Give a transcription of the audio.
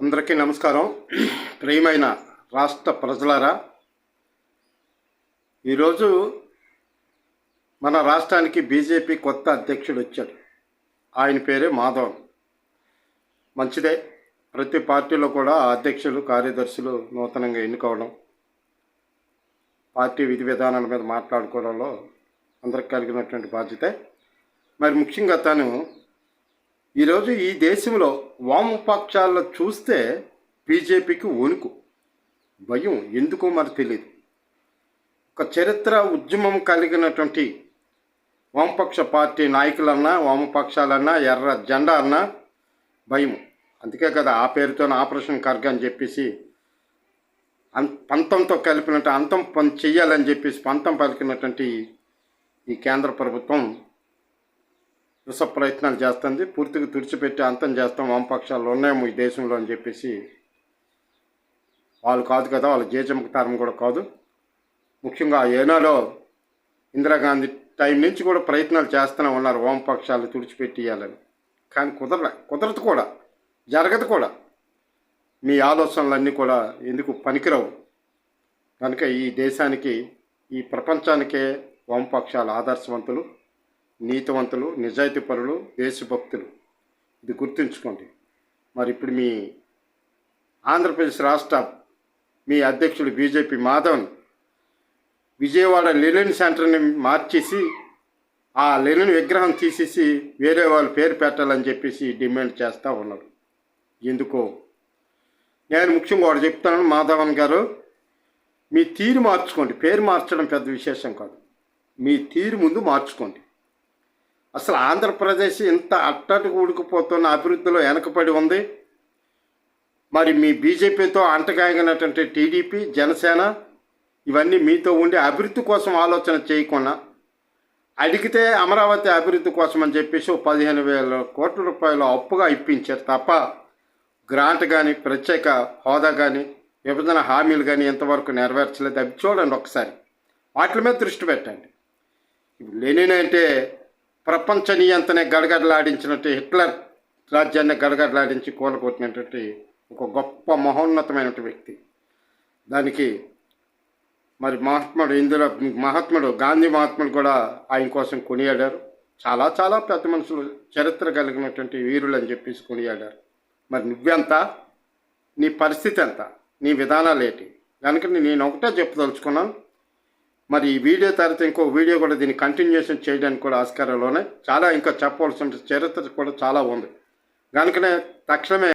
అందరికీ నమస్కారం. ప్రియమైన రాష్ట్ర ప్రజలారా ఈరోజు మన రాష్ట్రానికి బీజేపీ కొత్త అధ్యక్షుడు వచ్చాడు. ఆయన పేరే మాధవన్ మంచిదే ప్రతి పార్టీలో కూడా అధ్యక్షులు కార్యదర్శులు నూతనంగా ఎన్నుకోవడం పార్టీ విధి విధానాల మీద మాట్లాడుకోవడంలో అందరికి కలిగినటువంటి బాధ్యత. మరి ముఖ్యంగా తను ఈరోజు ఈ దేశంలో వామపక్షాలను చూస్తే బీజేపీకి వణుకు. భయం ఎందుకో మరి తెలియదు ఒక చరిత్ర ఉద్యమం కలిగినటువంటి వామపక్ష పార్టీ నాయకులన్నా వామపక్షాలన్నా ఎర్ర జెండా అన్నా భయం. అందుకే కదా ఆ పేరుతో ఆపరేషన్ ఖర్గ్ అని చెప్పేసి అం పంతంతో కలిపినట్టు అంతం పని చెయ్యాలని చెప్పేసి పంతం పలికినటువంటి ఈ కేంద్ర ప్రభుత్వం రుస ప్రయత్నాలు చేస్తుంది. పూర్తిగా తుడిచిపెట్టి అంతం చేస్తాం. వామపక్షాలు ఉన్నాయేమో ఈ దేశంలో అని చెప్పేసి వాళ్ళు కాదు కదా వాళ్ళ జేజమ్మకి తరం కూడా కాదు. ముఖ్యంగా ఏనాలో ఇందిరాగాంధీ టైం నుంచి కూడా ప్రయత్నాలు చేస్తూనే ఉన్నారు వామపక్షాలు తుడిచిపెట్టియాలని. కానీ కుదర కుదరదు కూడా జరగదు కూడా. మీ ఆలోచనలన్నీ కూడా ఎందుకు పనికిరావు? కనుక ఈ దేశానికి ఈ ప్రపంచానికే వామపక్షాలు ఆదర్శవంతులు. నీతివంతులు నిజాయితీ పరులు దేశభక్తులు ఇది గుర్తుంచుకోండి. మరి ఇప్పుడు మీ ఆంధ్రప్రదేశ్ రాష్ట్ర మీ అధ్యక్షుడు బీజేపీ మాధవన్ విజయవాడ లెనిన్ సెంటర్ని మార్చేసి ఆ లెనిన్ విగ్రహం తీసేసి వేరే వాళ్ళు పేరు పెట్టాలని చెప్పేసి డిమాండ్ చేస్తూ ఉన్నారు. ఎందుకో? నేను ముఖ్యంగా వాడు చెప్తాను మాధవన్ గారు. మీ తీరు మార్చుకోండి. పేరు మార్చడం పెద్ద విశేషం కాదు. మీ తీరు ముందు మార్చుకోండి. అసలు ఆంధ్రప్రదేశ్ ఇంత అట్టటి ఊడికిపోతున్న అభివృద్ధిలో వెనకబడి ఉంది. మరి మీ బీజేపీతో అంటగాగినటువంటి టీడీపీ జనసేన ఇవన్నీ మీతో ఉండి అభివృద్ధి కోసం ఆలోచన చేయకుండా అడిగితే అమరావతి అభివృద్ధి కోసం అని చెప్పేసి ఓ పదిహేను వేల కోట్ల రూపాయలు అప్పుగా ఇప్పించారు తప్ప గ్రాంట్ కానీ ప్రత్యేక హోదా కానీ విభజన హామీలు కానీ ఇంతవరకు నెరవేర్చలేదు. అవి చూడండి ఒకసారి. వాటి మీద దృష్టి పెట్టండి. లేనినంటే ప్రపంచనీయంతనే గడగడలాడించినట్టు హిట్లర్ రాజ్యాన్ని గడగడలాడించి కూలగొట్టినటువంటి ఒక గొప్ప మహోన్నతమైన వ్యక్తి. దానికి మరి మహాత్ముడు ఇందులో మహాత్ముడు గాంధీ మహాత్ముడు కూడా ఆయన కోసం కొనియాడారు. చాలా చాలా పెద్ద మనుషులు చరిత్ర కలిగినటువంటి వీరులు అని చెప్పేసి కొనియాడారు. మరి నువ్వెంత? నీ పరిస్థితి ఎంత? నీ విధానాలు ఏంటి? కనుక నేను ఒకటే చెప్పదలుచుకున్నాను. మరి ఈ వీడియో తర్వాత ఇంకో వీడియో కూడా దీన్ని కంటిన్యూషన్ చేయడానికి కూడా ఆస్కారాలు ఉన్నాయి చాలా ఇంకా చెప్పవలసిన చరిత్ర కూడా చాలా ఉంది. కనుకనే తక్షణమే